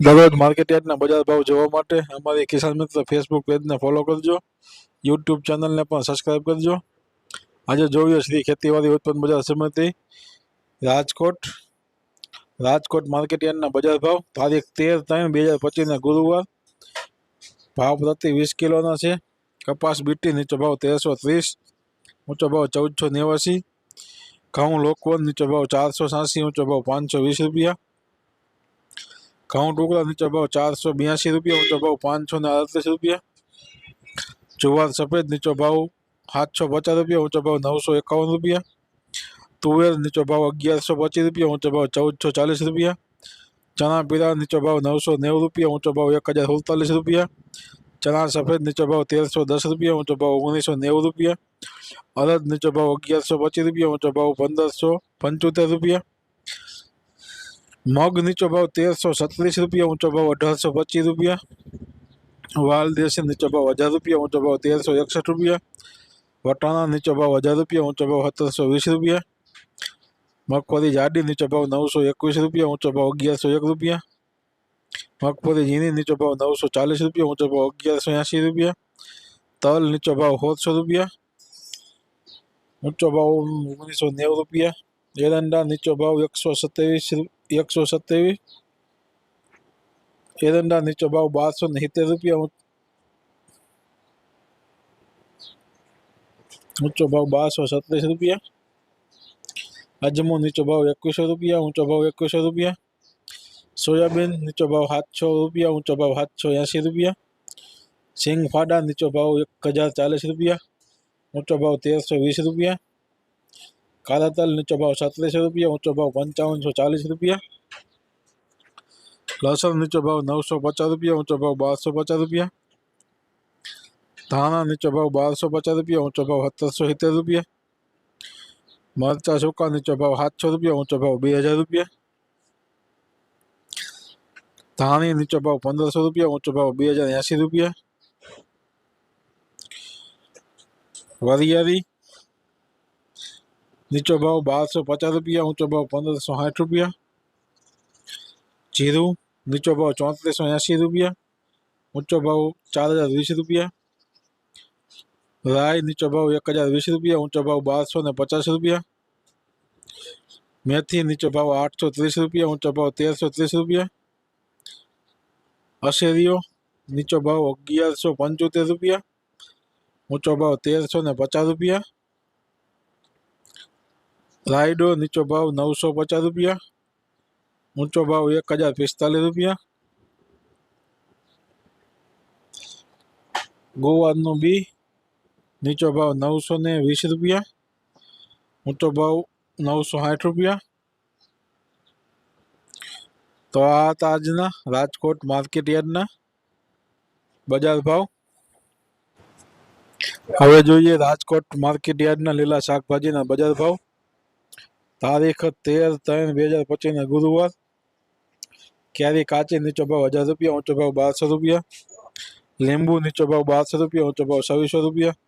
દરરોજ માર્કેટ યાર્ડના બજાર ભાવ જોવા માટે અમારી કિસાન મિત્ર ફેસબુક પેજને ફોલો કરજો યુટ્યુબ ચેનલને પણ સબસ્ક્રાઈબ કરજો આજે જોઈએ શ્રી ખેતીવાડી ઉત્પન્ન બજાર સમિતિ રાજકોટ રાજકોટ માર્કેટ યાર્ડના બજાર ભાવ તારીખ તેર ત્રણ બે હજાર પચીસના ગુરુવાર ભાવ પ્રતિ વીસ કિલોના છે કપાસ બીટી નીચો ભાવ તેરસો ત્રીસ ઊંચો ભાવ ચૌદસો નેવાસી ઘઉં લોકવન નીચો ભાવ ચારસો સાસી ઊંચો ભાવ પાંચસો વીસ રૂપિયા ઘઉં ટુકડા નીચો ભાવ ચારસો બ્યાસી રૂપિયા ઊંચો ભાવ પાંચસો ને અડત્રીસ રૂપિયા જુવાર સફેદ નીચો ભાવ સાતસો પચાસ રૂપિયા ઊંચો ભાવ નવસો એકાવન રૂપિયા તુવેર નીચો ભાવ અગિયારસો પચીસ રૂપિયા ઊંચો ભાવ ચૌદસો ચાલીસ રૂપિયા ચણા પીળા નીચો ભાવ નવસો નેવું રૂપિયા ઊંચો ભાવ એક હજાર સુડતાલીસ રૂપિયા ચણા સફેદ નીચો ભાવ તેરસો દસ રૂપિયા ઊંચો ભાવ ઓગણીસો નેવું રૂપિયા અડદ નીચો ભાવ અગિયારસો પચીસ રૂપિયા ઊંચો ભાવ પંદરસો પંચોતેર રૂપિયા મગ નીચો ભાવ તેરસો સત્રીસ રૂપિયા ઊંચો ભાવ અઢારસો પચીસ રૂપિયા વાલ દેશી નીચો ભાવ હજાર રૂપિયા ઊંચો ભાવ તેરસો એકસઠ રૂપિયા વટાણા નીચો ભાવ હજાર રૂપિયા ઊંચો ભાવ સત્તરસો વીસ રૂપિયા મગફળી જાડી નીચો ભાવ નવસો એકવીસ રૂપિયા ઊંચો ભાવ અગિયારસો એક રૂપિયા મગફળી ઝીણી નીચો ભાવ નવસો ચાલીસ રૂપિયા ઊંચો ભાવ અગિયારસો એંશી રૂપિયા તલ નીચો ભાવ સોળસો રૂપિયા ઊંચો ભાવ ઓગણીસો નેવું રૂપિયા એરંડા નીચો ભાવ એકસો સત્યાવીસ એકસો સત્યાવીસ એરંડા નીચો ભાવ બારસો ને સિત્તેર રૂપિયા ઊં- ઊંચો ભાવ બારસો સત્રીસ રૂપિયા અજમો નીચો ભાવ એકવીસો રૂપિયા ઊંચો ભાવ એકવીસો રૂપિયા સોયાબીન નીચો ભાવ સાતસો રૂપિયા ઊંચો ભાવ સાતસો એંશી રૂપિયા સિંગ ફાડા નીચો ભાવ એક હજાર ચાલીસ રૂપિયા ઊંચો ભાવ તેરસો વીસ રૂપિયા काला तल नीचो भाव सत्रह रुपया ऊंचो भाव पंचावन, सौ चालीस रुपया। लसन नीचो भाव नौ सौ पचास रुपया ऊंचो भाव बार सौ पचास रुपया। धाना नीचो भाव बार सौ पचास रुपया ऊंचो भाव सत्तर सौ सितर रुपया। मरचा सूका नीचो भाव सात सौ रुपया ऊंचो भाव बे हज़ार रुपया। धानी नीचो भाव पंद्रह सौ रुपया ऊंचो भाव बे हज़ार एसी रुपया। वरियारी नीचो भाव बार सौ पचास रुपया ऊंचो भाव पंद्रह सौ साठ रुपया। जीरू नीचो भाव चौंतीस सौ अस्सी रुपया। ऊंचो भाव चार हज़ार बीस रुपया। राय नीचो भाव एक हज़ार बीस रुपया ऊंचो भाव बार सौ ने पचास रुपया। मेथी नीचो भाव आठ सौ तीस रुपया ऊंचो भाव तेरह सौ तीस रुपया। अशेरियो नीचो भाव अगियार सौ पंचोतेर रुपया। ऊंचो भाव तेरह सौ ने पचास रुपया। રાયડો નીચો ભાવ નવસો પચાસ રૂપિયા, ઊંચો ભાવ એક હજાર પિસ્તાલીસ રૂપિયા. ગોવાનું બી નીચો ભાવ નવસો ને વીસ રૂપિયા, ઊંચો ભાવ નવસો સાઠ રૂપિયા. તો આ હતા આજના રાજકોટ માર્કેટ યાર્ડના બજાર ભાવ. હવે જોઈએ રાજકોટ માર્કેટ યાર્ડના લીલા શાકભાજીના બજાર ભાવ. તારીખ તેર ત્રણ બે હજાર પચીસના ગુરુવાર કેરી કાચી નીચો ભાવ હજાર રૂપિયા ઊંચો ભાવ બારસો રૂપિયા લીંબુ નીચો ભાવ બારસો રૂપિયા ઊંચો ભાવ છવ્વીસો રૂપિયા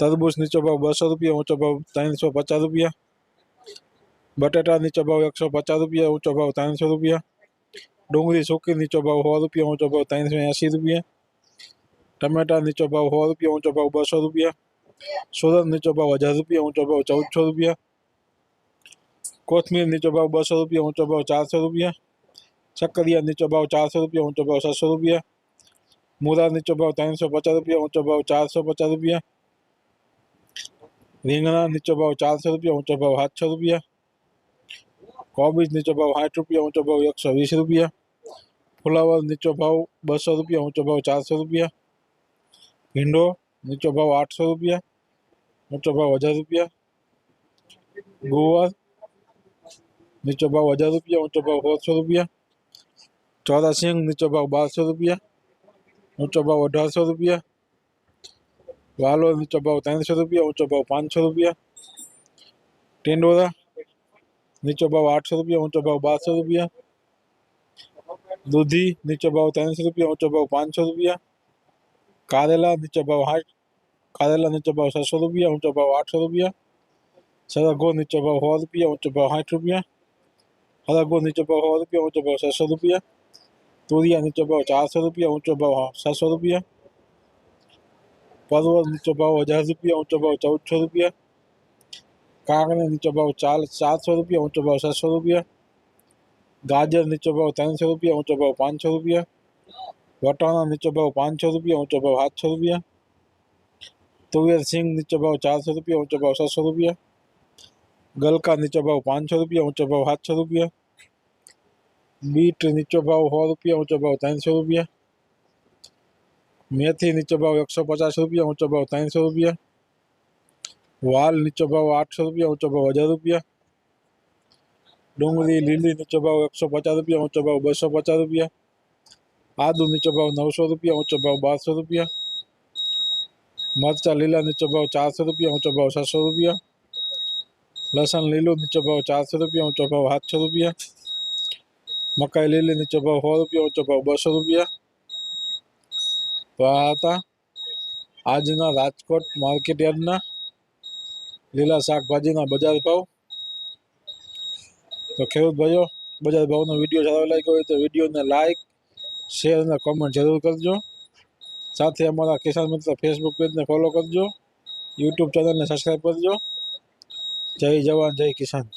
તરબૂચ નીચો ભાવ બસો રૂપિયા ઊંચો ભાવ ત્રણસો પચાસ રૂપિયા બટાટા નીચો ભાવ એકસો પચાસ રૂપિયા ઊંચો ભાવ ત્રણસો રૂપિયા ડુંગળી સૂકી નીચો ભાવ સો રૂપિયા ઊંચો ભાવ ત્રણસો એંશી રૂપિયા ટમેટા નીચો ભાવ સો રૂપિયા ઊંચો ભાવ બસો રૂપિયા સુરત નીચો ભાવ હજાર રૂપિયા ઊંચો ભાવ ચૌદસો રૂપિયા કોથમીર નીચો ભાવ બસો રૂપિયા ઊંચો ભાવ ચારસો રૂપિયા શક્કરિયા નીચો ભાવ ચારસો રૂપિયા ઊંચો ભાવ છસો રૂપિયા મૂળા નીચો ભાવ ત્રણસો પચાસ રૂપિયા ઊંચો ભાવ ચારસો પચાસ રૂપિયા રીંગણા નીચો ભાવ ચારસો રૂપિયા ઊંચો ભાવ સાતસો રૂપિયા કોબીજ નીચો ભાવ સાઠ રૂપિયા ઊંચો ભાવ એકસો વીસ રૂપિયા ફુલાવર નીચો ભાવ બસો રૂપિયા ઊંચો ભાવ ચારસો રૂપિયા ભીંડો નીચો ભાવ આઠસો રૂપિયા ઊંચો ભાવ હજાર રૂપિયા ગુવાર नीचो भाव हज़ार रुपया ऊंचो भाव सोलह सौ रुपया। चौरा सिंह नीचो भाव बारह सौ रुपया। ऊंचो भाव अठारह सौ रुपया। वालो नीचो भाव तीन सौ रुपया ऊंचो भाव पाँच सौ रुपया। टेंडोरा नीचो भाव आठ सौ रुपया ऊंचो भाव बारह सौ रुपया। दूधी नीचो भाव तीन सौ रुपया ऊंचो भाव पाँच सौ रुपया। कारेला नीचो भाव आठ, कारेला नीचो भाव सात सौ रुपया ऊंचो भाव आठ सौ रुपया। सरगो नीचो भाव सौ रुपया ऊंचो भाव साठ रुपया। સરગવો નીચો ભાવ સો રૂપિયા ઊંચો ભાવ છસો રૂપિયા તુરિયા નીચો ભાવ ચારસો રૂપિયા ઊંચો ભાવ સાતસો રૂપિયા પરવળ નીચો ભાવ હજાર રૂપિયા ઊંચો ભાવ ચૌદસો રૂપિયા કાંકરી નીચો ભાવ ચાર ચારસો રૂપિયા ઊંચો ભાવ સાતસો રૂપિયા ગાજર નીચો ભાવ ત્રણસો રૂપિયા ઊંચો ભાવ પાંચસો રૂપિયા વટાણા નીચો ભાવ પાંચસો રૂપિયા ઊંચો ભાવ સાતસો રૂપિયા તુવેર સિંગ નીચો ભાવ ચારસો રૂપિયા ઊંચો ભાવ સાતસો રૂપિયા ગલકા નીચો ભાવ પાંચસો રૂપિયા ઊંચો ભાવ સાતસો રૂપિયા બીટ નીચો ભાવ સો રૂપિયા ઊંચો ભાવ ત્રણસો રૂપિયા મેથી નીચો ભાવ એકસો પચાસ રૂપિયા ઊંચો ભાવ ત્રણસો રૂપિયા વાલ નીચો ભાવ આઠસો રૂપિયા ઊંચો ભાવ હજાર રૂપિયા ડુંગળી લીલી નીચો ભાવ એકસો પચાસ રૂપિયા ઊંચો ભાવ બસો પચાસ રૂપિયા આદુ નીચો ભાવ નવસો રૂપિયા ઊંચો ભાવ બારસો રૂપિયા મરચા લીલા નીચો ભાવ ચારસો રૂપિયા ઊંચો ભાવ સાતસો રૂપિયા લસણ લીલું, નીચો ભાવ ચારસો રૂપિયા, ઊંચો ભાવ સાતસો રૂપિયા. મકાઈ લીલી, નીચો ભાવ સો રૂપિયા, ઊંચો ભાવ બસો રૂપિયા. તો આ હતા આજના રાજકોટ માર્કેટ યાર્ડના લીલા શાકભાજીના બજાર ભાવ. તો ખેડૂત ભાઈઓ, બજાર ભાવનો વીડિયો સારો લાગ્યો હોય તો વિડીયોને લાઈક, શેર અને કોમેન્ટ જરૂર કરજો. સાથે અમારા કિસાન મિત્ર ફેસબુક પેજને ફોલો કરજો. યુટ્યુબ ચેનલને સબસ્ક્રાઈબ કરજો. जय जवान जय किसान।